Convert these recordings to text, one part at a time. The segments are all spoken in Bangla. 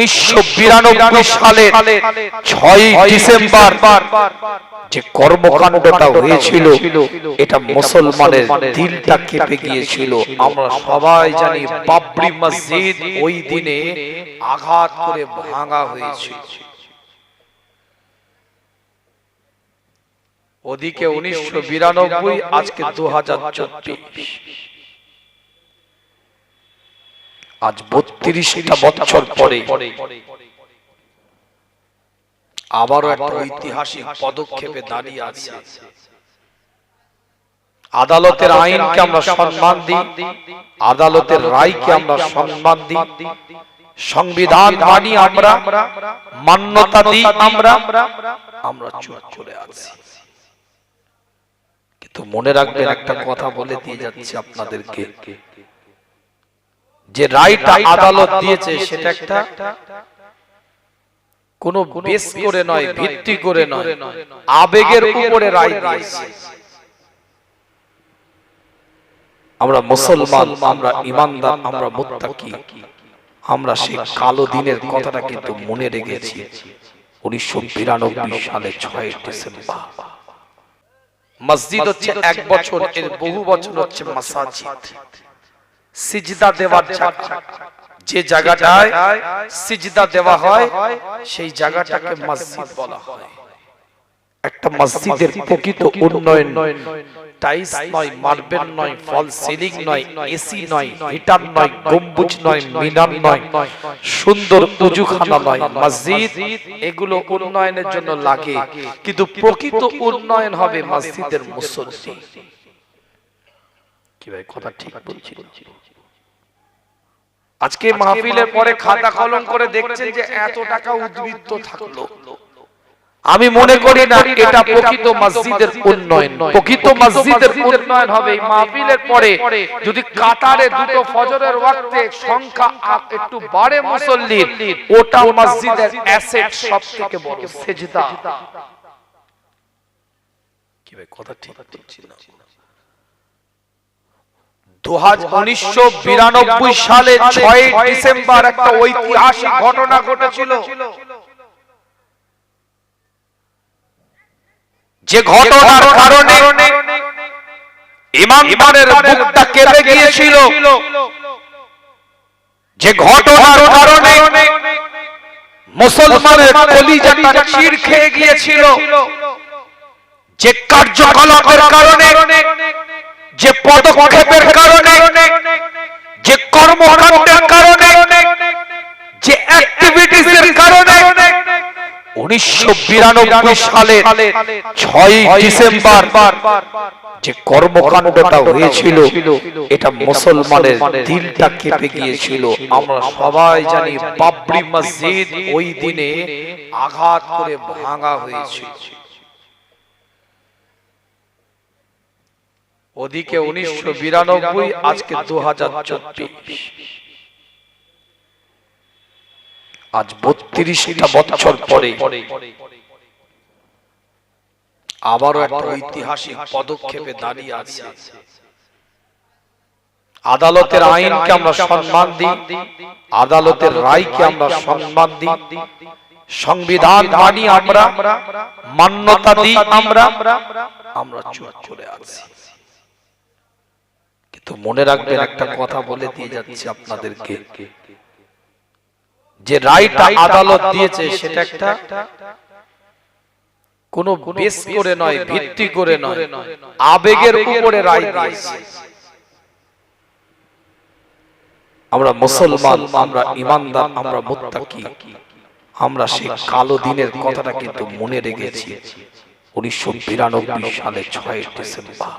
উনিশশো বিরানব্বই সালে ছয় ডিসেম্বর যে কর্মকাণ্ডটা হয়েছিল এটা মুসলমানের দিলটা কেঁপে গিয়েছিল। আমরা সবাই জানি বাবরি মসজিদ ওই দিনে আঘাত করে ভাঙা হয়েছিল। ওদিকে উনিশশো বিরানব্বই আজকে দু হাজার চব্বিশ। আজ বত্রিশটা বছর পরে আবারও একটা ঐতিহাসিক পদক্ষেপে দাঁড়িয়ে আছে। আদালতের আইনকে আমরা সম্মান দিই। আদালতের রায়কে আমরা সম্মান দিই। সংবিধান মানি আমরা মান্যতা দিই আমরা আমরা চুপ করে আছি। কিন্তু মনে রাখবেন একটা কথা বলে দিয়ে যাচ্ছি আপনাদেরকে। যে রায়টা আদালত দিয়েছে সেটা একটা কোন বেস করে নয় ভিত্তি করে নয় আবেগের উপরে রায় দিয়েছে। আমরা মুসলমান আমরা ইমানদার আমরা মুত্তাকি। আমরা সেই কালো দিনের কথাটা কিন্তু মনে রেখেছি। উনিশশো বিরানব্বই সালে ছয় ডিসেম্বর। মসজিদ হচ্ছে এক বছর এর বহু বছর হচ্ছে মাসাজিদ। সিজদা দেওয়ার জায়গা যে জায়গাটায় সিজদা দেওয়া হয় সেই জায়গাটাকে মসজিদ বলা হয়। একটা মসজিদের প্রকৃত উন্নয়ন। টাইলস নয় মার্বেল নয় ফল সিলিং নয় এসি নয় হিটার নয় গম্বুজ নয় মিনার নয় সুন্দর উজুখানা নয় মসজিদ এগুলো উন্নয়নের জন্য লাগে। কিন্তু প্রকৃত উন্নয়ন হবে মসজিদের মুসল্লি। কি ভাই কথা ঠিক বলছি আজকে মাহফিলের পরে খাতা কলম করে দেখছেন যে এত টাকা উদ্বৃত্ত থাকল। আমি মনে করি না এটা প্রকৃত মসজিদের উন্নয়ন। প্রকৃত মসজিদের উন্নয়ন হবে এই মাহফিলের পরে যদি কাতারে দুটো ফজরের ওয়াক্তে সংখ্যা একটু বাড়ে মুসল্লির ওটা মসজিদের অ্যাসেট সব থেকে বড় সেজদা। কি ভাই কথা ঠিক বলছি না। উনিশশো বিরানব্বই সালে ছয় ডিসেম্বর একটা ঐতিহাসিক ঘটনা ঘটেছিল। যে ঘটনার কারণে ইমানদারের বুকটা কেঁপে গিয়েছিল। যে ঘটনার কারণে মুসলমানের কলিজাটা চির খেয়ে গিয়েছিল। যে কার্যকলাপের কারণে যে পদক্ষেপের কারণে, যে কর্মকাণ্ডের কারণে, যে অ্যাক্টিভিটিসের কারণে উনিশশো বিরানব্বই সালে ছয় ডিসেম্বর যে কর্মকাণ্ডটা হয়েছিল, এটা মুসলমানের দিলটা কেঁপে গিয়েছিল। আমরা সবাই জানি বাবরি মসজিদ ওই দিনে আঘাত করে ভাঙা হয়েছিল ওদিকে উনিশশো বিরানব্বই আজকে দু হাজার চব্বিশ। আজ বত্রিশটা বছর পরে আবারও একটা ঐতিহাসিক পদক্ষেপে দাঁড়িয়ে আছে। আদালতের আইনকে আমরা সম্মান দিই। আদালতের রায়কে আমরা সম্মান দিই। সংবিধান মানি আমরা মান্যতা দিই আমরা আমরা। করে আছি। কিন্তু মনে রাখবেন একটা কথা বলে দিয়ে যাচ্ছি আপনাদেরকে। যে রায়টা আদালত দিয়েছে সেটা একটা কোন বেস করে নয় ভিত্তি করে নয় আবেগের উপরে রায় দিয়েছে। আমরা মুসলমান আমরা ইমানদার আমরা মুত্তাকি। আমরা সেই কালো দিনের কথাটা কিন্তু মনে রেখেছি। উনিশশো বিরানব্বই সালে ছয় ডিসেম্বর।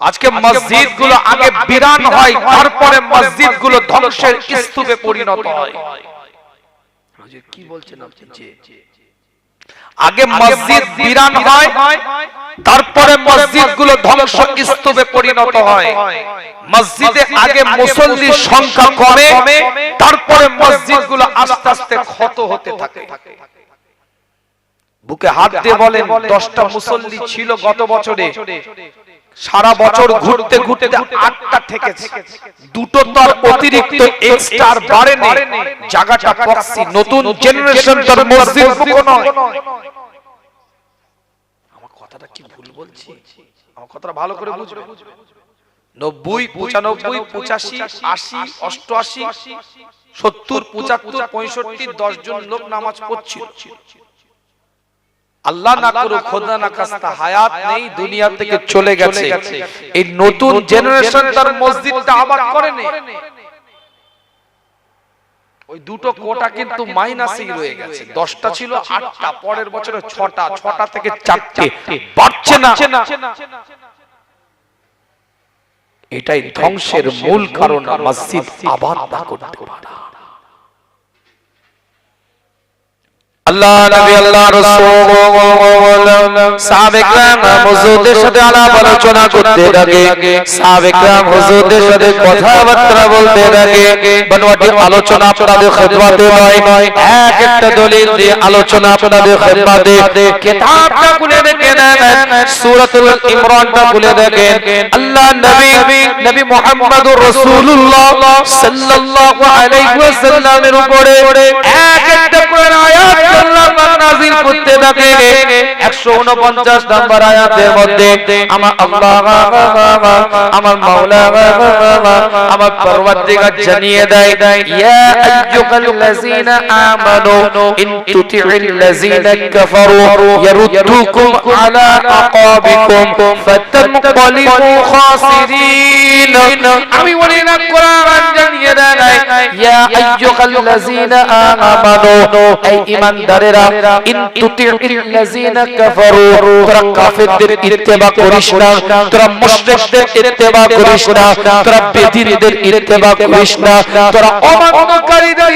আজকে মসজিদগুলো আগে বিরান হয় তারপরে মসজিদগুলো ধ্বংসের স্তূপে পরিণত হয়। কি বলছেন আপনি আগে মসজিদ বিরান হয় তারপরে মসজিদগুলো ধ্বংস স্তূপে পরিণত হয়। মসজিদে আগে মুসল্লির সংখ্যা কমে তারপরে মসজিদগুলো আস্তে আস্তে ক্ষত হতে থাকে। বুকে হাত দিয়ে বলেন দশটা মুসল্লি ছিল গত বছরে। সারা বছর ঘুরতে ঘুরতে আটটা ঠেকেছে। দুটো তার অতিরিক্ত এক্সট্রা বাড়ে জায়গাটা পক্সি নতুন জেনারেশন তার মসজিদ বুকো নয়। আমার কথাটা কি ভুল বলছি? আমার কথাটা ভালো করে বুঝবে? নব্বই পঁচানব্বই পঁচাশি আশি অষ্টআশি সত্তর পঁচাত্তর পঁয়ষট্টি দশ জন লোক নামাজ পড়ছিল। আল্লাহ না করো খোদা না কাস্তা হায়াত নেই দুনিয়া থেকে চলে গেছে। এই নতুন জেনারেশন তার মসজিদটা আবার করে নে ওই দুটো কোটা কিন্তু মাইনাসই রয়ে গেছে। দশটা ছিল আটটা পরের বছরে ছটা ছটা থেকে চারটে। বাড়ছে না। এটাই ধ্বংসের মূল কারণ মসজিদ আবাদ না করতে পারা। আল্লাহ নবী, আল্লাহ রাসূল। সাহাবেকরাম হুজুরদের সাথে আলাপ আলোচনা করতে লাগে সাহাবেকরাম হুজুরদের সাথে কথাবার্তা বলতে লাগে বনওয়াটি আলোচনা আপনাদের খিদমতে নয়। এক একটা দলিল দিয়ে আলোচনা আপনাদের খিদমতে। কিতাবটা খুলে দেখে নেন, সূরাতুল ইমরানটা খুলে দেখেন। আল্লাহ নবী নবী মুহাম্মদুর রাসূলুল্লাহ সাল্লাল্লাহু আলাইহি ওয়াসাল্লামের উপরে এক একটা করে আয়াত আল্লাহ পাক নাযিল করতে থাকে। 149 নম্বর আয়াতের মধ্যে আমার আল্লাহ, আমার মাওলা, আমার পরওয়ারদিগার জানিয়ে দেয়, ইয়া আইয়ুহাল্লাযীনা আমানু ইন তুতি'িল্লাযীনা কাফারু ইয়ারুদ্দুকুম আলা আকাবিকুম ফাতানকালিবু খাসিরিন. আমি বলি, না, কোরআন জানিয়ে দেয় ইয়া আইয়ুহাল্লাযীনা আমানু, এই ঈমানদারেরা ইন কাফারু, তোরা কাফেরদের ইত্তেবা করিস না, তোরা মুশরিকদের ইত্তেবা করিস না, তোরা ইত্তেবা করিস না, তোরা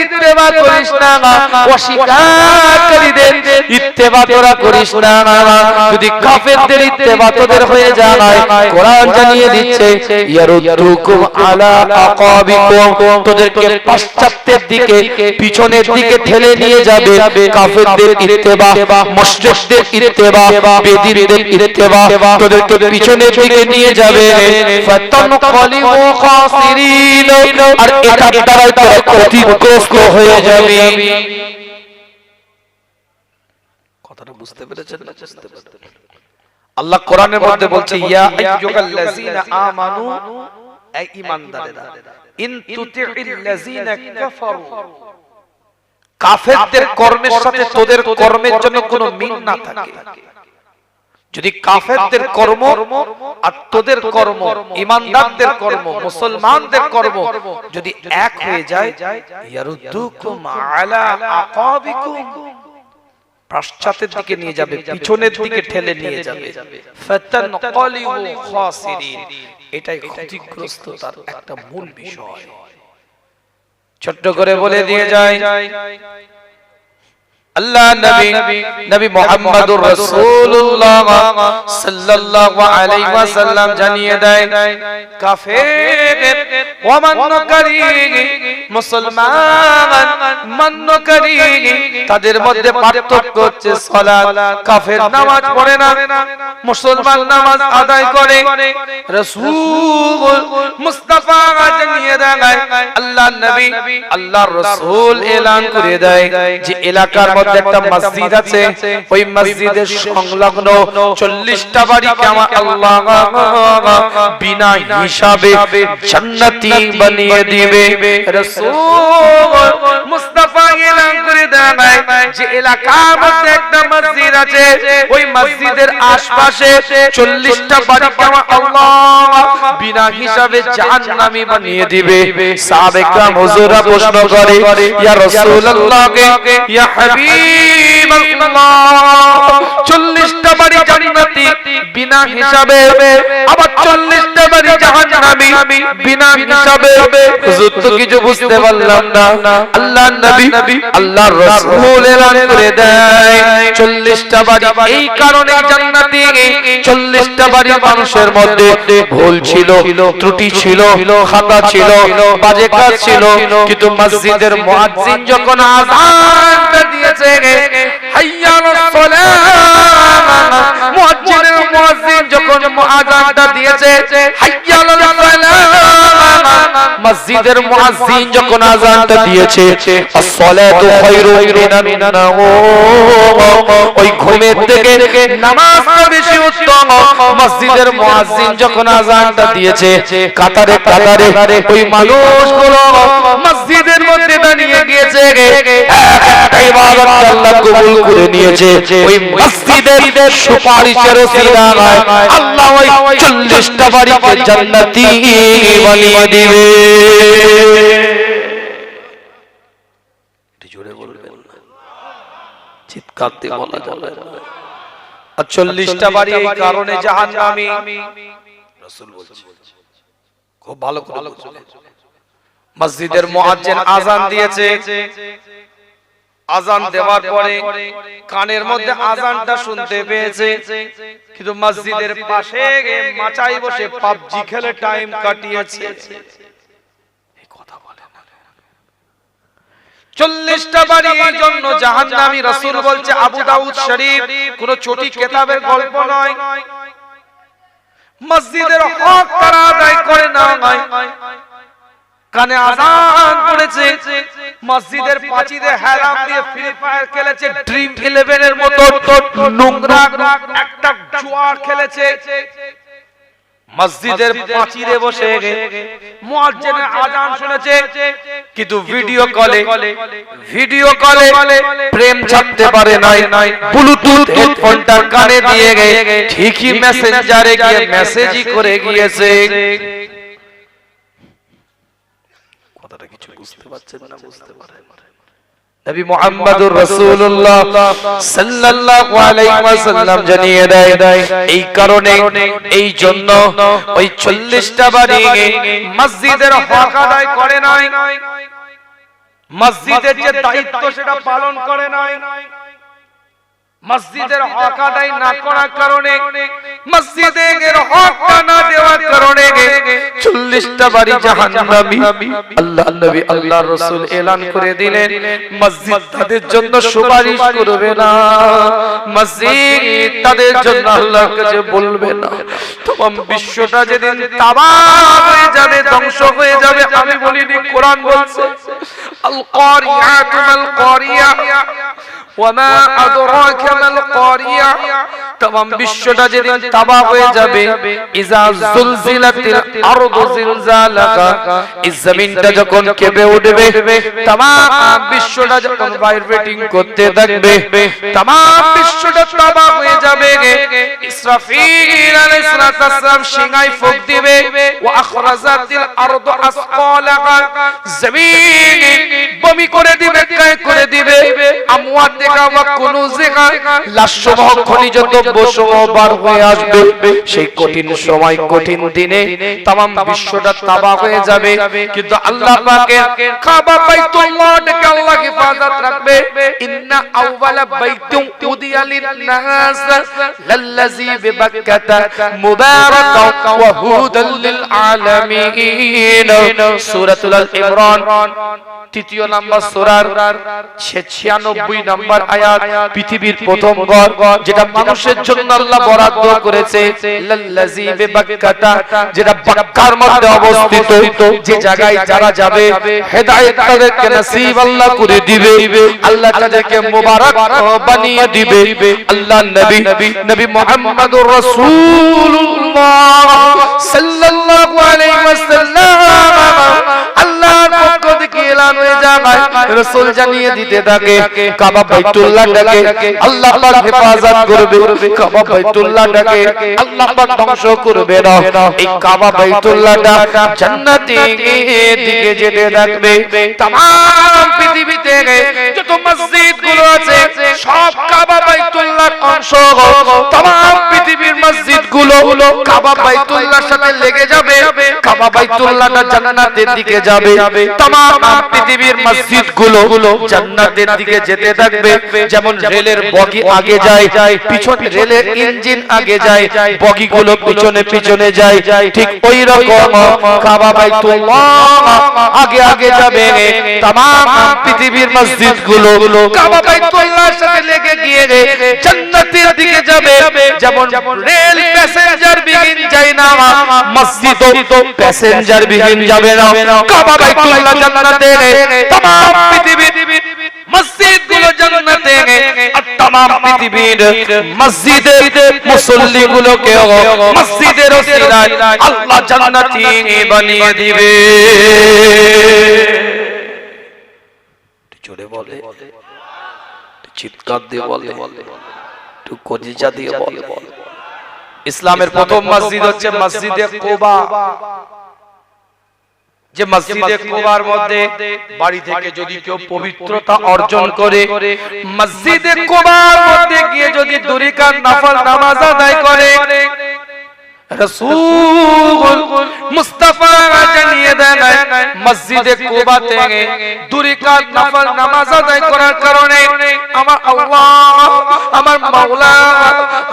ইত্তেবা করিস না ইত্তেবা তোরা করিস না, যদি কাফেরদের ইত্তেবা তোদের হয়ে যায়, কোরআন জানিয়ে দিচ্ছে, ইয়ারুদ্দুকুম আলা আকাবিকুম, তোদেরকে দিকে, পিছনের দিকে ঠেলে নিয়ে যাবে, কাফেরদের ইত্তেবা মুশরিকদের ইত্তেবা বেদিনদের ইত্তেবা তোদেরকে পিছনের দিকে নিয়ে যাবে। ফাতানকালিবু খাসিরিন। আর এটার দ্বারা তোরা ক্ষতিগ্রস্ত হয়ে যাবে। কথাটা বুঝতে পেরেছেন? না বুঝতে পেরেছেন আল্লাহ কোরআনের মধ্যে বলছে ইয়া আইয়ুহাল্লাযীনা আমানু এই ঈমানদারেরা ইন তুতি'িল্লাযীনা কাফারু। কাফেরদের কর্মের সাথে তোদের কর্মের জন্য কোনো মিল না থাকে। যদি কাফেরদের কর্ম আর তোদের কর্ম ইমানদারদের কর্ম মুসলমানদের কর্ম যদি এক হয়ে যায় ইয়ারুদ্দুকুম আলা আকাবিকুম। পশ্চাতের দিকে নিয়ে যাবে পিছনের দিকে ঠেলে নিয়ে যাবে। ফাতানকালিবু খাসিরিন। এটাই ক্ষতিগ্রস্ত তার একটা মূল বিষয়। ছোট্ট করে বলে দিয়ে যায়। আল্লাহ নবী নবী মুহাম্মদুর রাসূলুল্লাহ সাল্লাল্লাহু আলাইহি ওয়াসাল্লাম জানিয়ে দেয় কাফের অমান্যকারী মুসলমান মান্যকারী তাদের মধ্যে পার্থক্য হচ্ছে সালাত। কাফের নামাজ পড়ে না মুসলমান নামাজ আদায় করে। রাসূল মুস্তাফা জানিয়ে দেয় আল্লাহ নবী আল্লাহর রাসূল এলান করে দেয় যে এলাকার মধ্যে একটা মসজিদ আছে ওই মসজিদের সংলগ্ন চল্লিশটা বাড়িকে আমার আল্লাহ বিনা হিসাবে জান্নাতি বানিয়ে দিবে রাসূল মুস্তাফা এলান করে দেয় যে এলাকার মধ্যে একটা মসজিদ আছে ওই মসজিদের আশপাশে চল্লিশটা বাড়িকে আমার আল্লাহ বিনা হিসাবে জাহান্নামী বানিয়ে দিবে সাহাবে کرام হুজুরা প্রশ্ন করে ইয়া রাসূলুল্লাহ ইয়া 40টা বাড়ি জান্নাতি বিনা হিসাবে। আবার 40টা বাড়ি বিনা হিসাবে। হুজুর, তো কিছু বুঝতে পারলাম না। নবী রাসূল এলান করে দেয়। 40টা বাড়ি এই কারণে জান্নাতি। 40টা বাড়ি মানুষের মধ্যে ভুল ছিল, ত্রুটি ছিল, খাতা ছিল, বাজে কাজ ছিল। কিন্তু মসজিদের মুয়াজ্জিন যখন আযানটা হাইয়া আলাস মুয়াজ্জিন যখন আযানটা দিয়েছে মসজিদের যখন আযানটা দিয়েছে ওই ঘুমের থেকে মসজিদের যখন আযানটা দিয়েছে, কাতারে কাতারে ওই মসজিদের মধ্যে দাঁড়িয়ে গিয়েছে ইবাদত মসজিদের সুপারিশের 40টা বলা যাবে আর চল্লিশটা বাড়ি এই কারণে জাহান নামি বলছে, খুব ভালো করে মসজিদের মুয়াজ্জিন আজান দিয়েছে। আজান দেওয়ার পরে কানের মধ্যে আজানটা শুনতে পেয়েছে। কিন্তু মসজিদের পাশে মাচাই বসে পাবজি খেলে টাইম কাটিয়েছে। চল্লিশটা বাড়ি এই জন্য জাহান্নামী রাসূল বলছে আবু দাউদ শরীফ কোন চটি কেতাবের গল্প নয়। মসজিদের হক তারা আদায় করে না কানে আজান করেছে। মসজিদের পাঁচিলে হেরাম দিয়ে ফ্রি ফায়ার খেলেছে। ড্রিম ইলেভেন এর মতো নোংরা একটা জুয়ার খেলেছে। মসজিদের পাঁচিলে বসে মুয়াজ্জিনের আজান শুনেছে। কিন্তু ভিডিও কলে ভিডিও কলে প্রেম ছাড়তে পারে নাই। ব্লুটুথ হেডফোনটা কানে দিয়ে ঠিকই মেসেঞ্জারে গিয়ে মেসেজই করে গিয়েছে। বুঝতে পারছেন না, বুঝতে দেয়, এই জন্য ওই 40টা বাড়ি মসজিদের করে মসজিদের যে দায়িত্ব সেটা পালন করে নাই। মসজিদের হক আদায় না করার কারণে মসজিদের হকটা না দেওয়ার কারণে চল্লিশটা বাড়ি জাহান্নামী। আল্লাহ নবী আল্লাহ রসুল এলান করে দিলেন মসজিদ তাদের জন্য সুপারিশ করবে না। মসজিদ তাদের জন্য আল্লাহর কাছে বলবে না। তমাম বিশ্বটা যেদিন তাবা হয়ে যাবে ধ্বংস হয়ে যাবে আমি বলিনি কোরআন বলছে। আল কারিয়াতু মাল وما أدراك ما القارية؟ কারিয়া तमाम বিশ্বটা যেদিন তাবা হয়ে যাবে ইজা জুলজিলাতিল আরদু জিলজালাকা এই জমিনটা যখন কেঁপে উঠবে तमाम বিশ্বটা যখন ভাইব্রেটিং করতে থাকবে तमाम বিশ্বটা তাবা হয়ে যাবে ইসরাফিল আলাইহিস সালাম সিংহায় ফুঁক দিবে ওয়া আখরাজাতিল আরদু আসকালাহা জমিন বমি করে দিবে কায় করে দিবে আমওয়াত দেখা ওয়া কুনুজিহা লাশসমূহ খনিজ দ্রব্য সমূহ বার হয়ে আসবে। সেই কঠিন সময় কঠিন দিনে তাম বিশ্বটা তাবা হয়ে যাবে। কিন্তু আল্লাহ পাকের কাবা বাইতুল্লাহ আল্লাহ হেফাজত রাখবে। ইন্না আউওয়ালা বাইতুম উদিয়া লিন-নাস। লাল্লাযী বিবাক্কাতা মুবারাকাও ওয়া হুদাল লিল আলামিন সূরাতুল ইমরান। তৃতীয় নাম্বার সূরার 96 নাম্বার আয়াত, পৃথিবীর প্রথম ঘর, যেটা মানুষের জন্য আল্লাহ বরাদ্দ করেছে যেটা বাক্কার মধ্যে অবস্থিত, যে জায়গায় যারা যাবে, হেদায়েত তাদেরকে নসিব আল্লাহ করে দিবে, আল্লাহ তাদেরকে মোবারক বানিয়ে দিবে, আল্লাহ নবী নবী মুহাম্মদুর রাসূলুল্লাহ সাল্লাল্লাহু আলাইহি ওয়াসাল্লাম থেকে এলান হয়ে যায় রাসূল জানিয়ে দিতে থাকে কাবা বাইতুল্লাহটাকে আল্লাহ পাক হেফাজত করবে কাবা বাইতুল্লাহটাকে আল্লাহ পাক ধ্বংস করবে না এই কাবা বাইতুল্লাহটা জান্নাতে দিকে যেতে থাকবে तमाम পৃথিবীতে যত মসজিদ গুলো আছে সব কাবা বাইতুল্লাহর অংশ तमाम পৃথিবীর মসজিদ গুলো কাবা বাইতুল্লাহর সাথে লেগে যাবে কাবা বাইতুল্লাহটা জান্নাতের দিকে যাবে तमाम পৃথিবীর পৃথিবীর মসজিদ গুলো জান্নাতের দিকে যেতে থাকবে যেমন রেলের বগি আগে যায় পিছনে রেলের ইঞ্জিন আগে যায় বগি গুলো পিছনে পিছনে যায় ঠিক ওই রকম কাবা বাইতুল্লাহ আগে আগে যাবে तमाम পৃথিবীর মসজিদ গুলো কাবা বাইতুল্লাহর সাথে লেগে গিয়ে জান্নাতের দিকে যাবে যেমন রেল প্যাসেঞ্জার বিহীন যায় না মসজিদ প্যাসেঞ্জার বিহীন যাবে না কাবা বাইতুল্লাহ জান্নাতে तमाम পৃথিবীর মসজিদ গুলো জান্নাতে আর तमाम পৃথিবীর মসজিদে মুসল্লি গুলোকে মসজিদের ওসিলায় আল্লাহ জান্নাতি বানিয়ে দিবে জোরে বলে চিৎকার দিয়ে বলে একটু কজিজা দিয়ে বলে। ইসলামের প্রথম মসজিদ হচ্ছে মসজিদে কোবা। যে মসজিদে কোবার মধ্যে বাড়ি থেকে যদি কেউ পবিত্রতা অর্জন করে মসজিদে কোবার মধ্যে গিয়ে যদি দুরিকার নফল নামাজ আদায় করে জানিয়ে দেন মসজিদে নফল নামাজ আদায় করার কারণে আমার আল্লাহ, আমার মাওলা,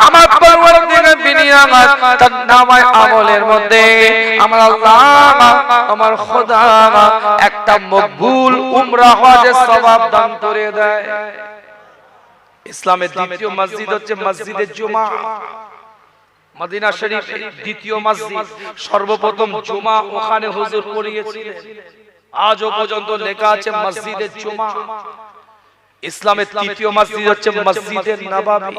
আমার পরওয়ারদিগার তার নামায় আমলের মধ্যে। আমার আল্লাহ, আমার খোদা, একটা মকবুল উমরা হজের সওয়াব দান করে দেয়। ইসলামের দ্বিতীয় মসজিদ হচ্ছে মসজিদে জুমা। মদিনা শরীফ দ্বিতীয় মসজিদ। সর্বপ্রথম জুমা ওখানে হুজুর পড়িয়েছিলেন। আজও পর্যন্ত লেখা আছে মসজিদে জুমা। ইসলামের তৃতীয় মসজিদ হচ্ছে মসজিদে নবাবী।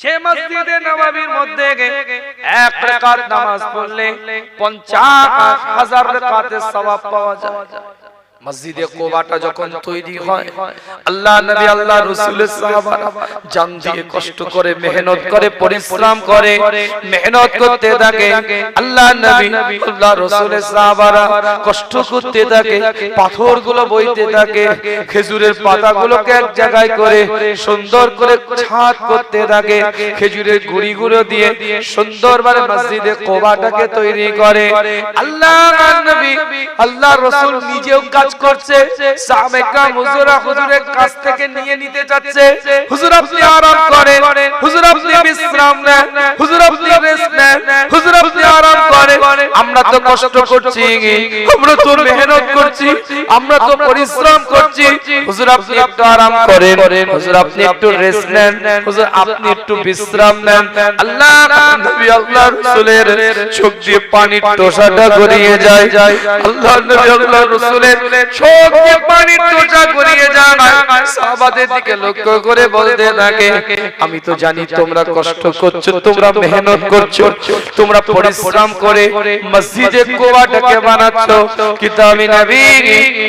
যে মসজিদে নবাবীর মধ্যে এক রাকাত নামাজ পড়লে 50 হাজার রাকাতের সওয়াব পাওয়া যায়। মসজিদে কোবাটা যখন তৈরি হয় আল্লাহ নবী আল্লাহ রাসূলের সাহাবারা জান দিয়ে কষ্ট করে মেহনত করে পরিশ্রম করে মেহনত করতে থাকে আল্লাহ নবী আল্লাহ রাসূলের সাহাবারা কষ্ট করতে থাকে পাথরগুলো বইতে থাকে খেজুরের পাতাগুলোকে এক জায়গায় করে সুন্দর করে ছাদ করতে থাকে খেজুরের গুড়িগুলো দিয়ে সুন্দরভাবে মসজিদে কোবাটাকে তৈরি করে। আল্লাহ নবী আল্লাহ রাসূল নিজেও কাজ করছে সাবেকা হুজুরা হুজুরের কাছ থেকে নিয়ে নিতে যাচ্ছে। হুজুর আপনি আরাম করেন, হুজুর আপনি বিশ্রাম নেন, হুজুর আপনি রেস্ট আমরা তো কষ্ট করছি আমরা তো মেহনত করছি আমরা তো পরিশ্রম করছি। হুজুর আপনি একটু আরাম করেন। হুজুর আপনি একটু রেস্ট নেন। হুজুর আপনি একটু বিশ্রাম নেন। আল্লাহ নবী আল্লাহ রাসূলের চোখ দিয়ে পানির টোসাটা গড়িয়ে যায়। আল্লাহ নবী আল্লাহ রাসূলের চোখ দিয়ে পানির টোসা গড়িয়ে যায়। সাহাবাদের দিকে লক্ষ্য করে বলতে থাকে আমি তো জানি তোমরা কষ্ট করছ তোমরা মেহনত করছ তোমরা পরিশ্রম করে মসজিদে কোয়াটাকে বানাচ্ছ, কিন্তু আমি নবী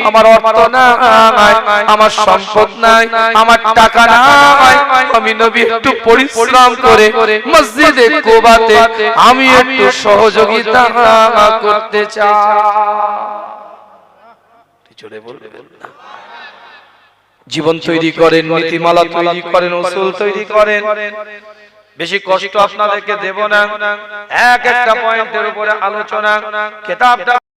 আমার অর্থ নাই, আমার সম্পদ নাই, আমার টাকা নাই। আমি নবী একটু পরিশ্রম করে মসজিদে কোবাতে আমি একটু সহযোগিতা করতে চাই। বলবে জীবন তৈরি করেন, নীতিমালা তৈরি করেন ওসুল তৈরি করেন। বেশি কষ্ট আপনাদেরকে দেব না। এক একটা পয়েন্টের উপরে আলোচনা। কেতাবটা